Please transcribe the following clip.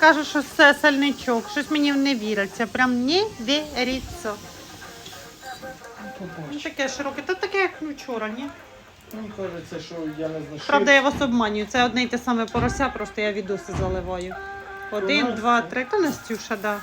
каже, що це сальничок. Щось мені не віриться. Прям не віриться. Ну, таке широке. Та таке, як вчора, ні? Мені кажеться, що я не знаю. Правда, я вас обманюю. Це одне й те саме порося, просто я відоси заливаю. Один, два, три. Та Настюша, да.